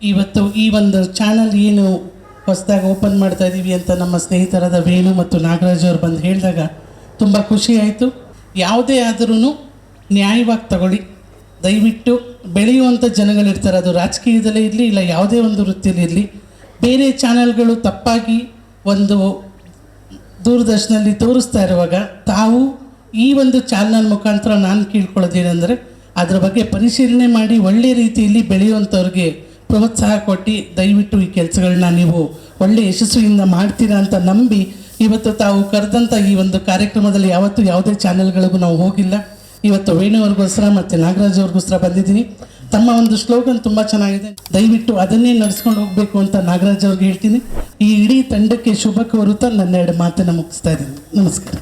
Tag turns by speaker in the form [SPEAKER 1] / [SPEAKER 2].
[SPEAKER 1] ಇವತ್ತು ಈ ಒಂದು ಚಾನಲ್ ಏನು ಹೊಸದಾಗಿ ಓಪನ್ ಮಾಡ್ತಾ ಇದ್ದೀವಿ ಅಂತ ನಮ್ಮ ಸ್ನೇಹಿತರಾದ ವೇಣು ಮತ್ತು ನಾಗರಾಜ್ ಅವರು ಬಂದು ಹೇಳಿದಾಗ ತುಂಬ ಖುಷಿ ಆಯಿತು. ಯಾವುದೇ ಆದ್ರೂ ನ್ಯಾಯವಾಗಿ ತಗೊಳ್ಳಿ. ದಯವಿಟ್ಟು ಬೆಳೆಯುವಂಥ ಜನಗಳಿರ್ತಾರೆ ಅದು ರಾಜಕೀಯದಲ್ಲೇ ಇರಲಿ, ಇಲ್ಲ ಯಾವುದೇ ಒಂದು ವೃತ್ತಿಯಲ್ಲಿ ಇರಲಿ. ಬೇರೆ ಚಾನಲ್ಗಳು ತಪ್ಪಾಗಿ ಒಂದು ದೂರದರ್ಶನಲ್ಲಿ ತೋರಿಸ್ತಾ ಇರುವಾಗ ತಾವು ಈ ಒಂದು ಚಾನಲ್ ಮುಖಾಂತರ ನಾನು ಕೇಳ್ಕೊಳ್ಳೋದೇನೆಂದರೆ ಅದರ ಬಗ್ಗೆ ಪರಿಶೀಲನೆ ಮಾಡಿ ಒಳ್ಳೆಯ ರೀತಿಯಲ್ಲಿ ಬೆಳೆಯುವಂಥವ್ರಿಗೆ ಪ್ರೋತ್ಸಾಹ ಕೊಟ್ಟು ದಯವಿಟ್ಟು ಈ ಕೆಲಸಗಳನ್ನ ನೀವು ಒಳ್ಳೆ ಯಶಸ್ವಿಯಿಂದ ಮಾಡ್ತೀರಾ ಅಂತ ನಂಬಿ ಇವತ್ತು ತಾವು ಕರೆದಂಥ ಈ ಒಂದು ಕಾರ್ಯಕ್ರಮದಲ್ಲಿ ಯಾವತ್ತೂ ಯಾವುದೇ ಚಾನೆಲ್ಗಳಿಗೂ ನಾವು ಹೋಗಿಲ್ಲ. ಇವತ್ತು ವೇಣುವ್ರಿಗೋಸ್ಕರ ಮತ್ತು ನಾಗರಾಜ್ ಅವ್ರಿಗೋಸ್ಕರ ಬಂದಿದ್ದೀನಿ. ತಮ್ಮ ಒಂದು ಸ್ಲೋಗನ್ ತುಂಬ ಚೆನ್ನಾಗಿದೆ. ದಯವಿಟ್ಟು ಅದನ್ನೇ ನಡೆಸ್ಕೊಂಡು ಹೋಗಬೇಕು ಅಂತ ನಾಗರಾಜ್ ಅವ್ರಿಗೆ ಹೇಳ್ತೀನಿ. ಈ ಇಡೀ ತಂಡಕ್ಕೆ ಶುಭ ಕೋರುತ್ತಾ ನನ್ನೆರಡು ಮಾತನ್ನು ಮುಗಿಸ್ತಾ ಇದ್ದೀನಿ. ನಮಸ್ಕಾರ.